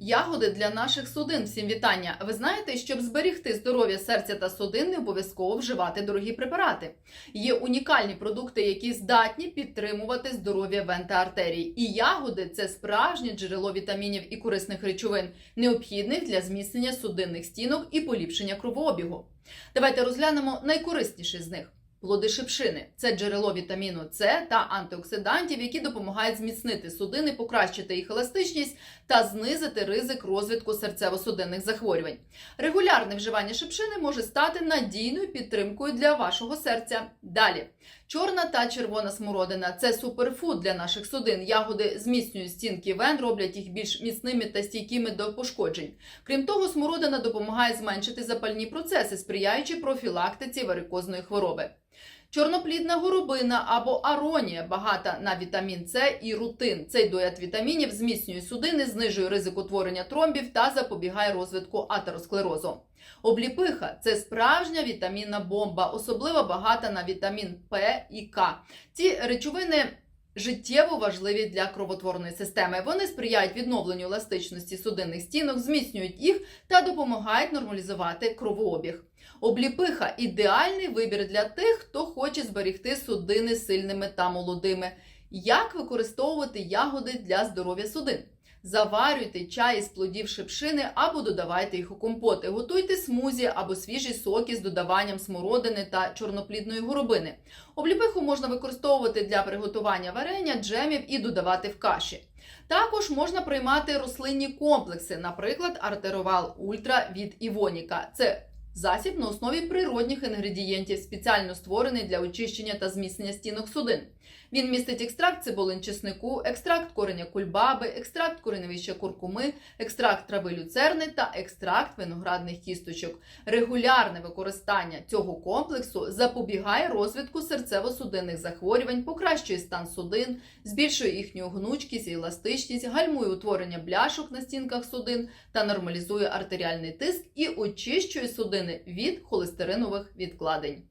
Ягоди для наших судин. Всім вітання. Ви знаєте, щоб зберігти здоров'я серця та судин, не обов'язково вживати дорогі препарати. Є унікальні продукти, які здатні підтримувати здоров'я вен та артерій. І ягоди це справжнє джерело вітамінів і корисних речовин, необхідних для зміцнення судинних стінок і поліпшення кровообігу. Давайте розглянемо найкорисніші з них. Плоди шипшини це джерело вітаміну С та антиоксидантів, які допомагають зміцнити судини, покращити їх еластичність та знизити ризик розвитку серцево-судинних захворювань. Регулярне вживання шипшини може стати надійною підтримкою для вашого серця. Далі чорна та червона смородина це суперфуд для наших судин. Ягоди зміцнюють стінки вен, роблять їх більш міцними та стійкими до пошкоджень. Крім того, смородина допомагає зменшити запальні процеси, сприяючи профілактиці варикозної хвороби. Чорноплідна горобина або аронія багата на вітамін С і рутин. Цей дояд вітамінів зміцнює судини, знижує ризик утворення тромбів та запобігає розвитку атеросклерозу. Обліпиха це справжня вітамінна бомба, особливо багата на вітамін П і К. Ці речовини життєво важливі для кровотворної системи. Вони сприяють відновленню еластичності судинних стінок, зміцнюють їх та допомагають нормалізувати кровообіг. Обліпиха ідеальний вибір для тих, хто хоче зберегти судини сильними та молодими. Як використовувати ягоди для здоров'я судин? Заварюйте чай із плодів шипшини або додавайте їх у компоти. Готуйте смузі або свіжі соки з додаванням смородини та чорноплідної горобини. Обліпиху можна використовувати для приготування варення, джемів і додавати в каші. Також можна приймати рослинні комплекси, наприклад, артеровал ультра від Івоніка. Це засіб на основі природних інгредієнтів, спеціально створений для очищення та зміцнення стінок судин. Він містить екстракт цибулин чеснику, екстракт кореня кульбаби, екстракт кореневища куркуми, екстракт трави люцерни та екстракт виноградних кісточок. Регулярне використання цього комплексу запобігає розвитку серцево-судинних захворювань, покращує стан судин, збільшує їхню гнучкість і еластичність, гальмує утворення бляшок на стінках судин та нормалізує артеріальний тиск і очищує судини від холестеринових відкладень.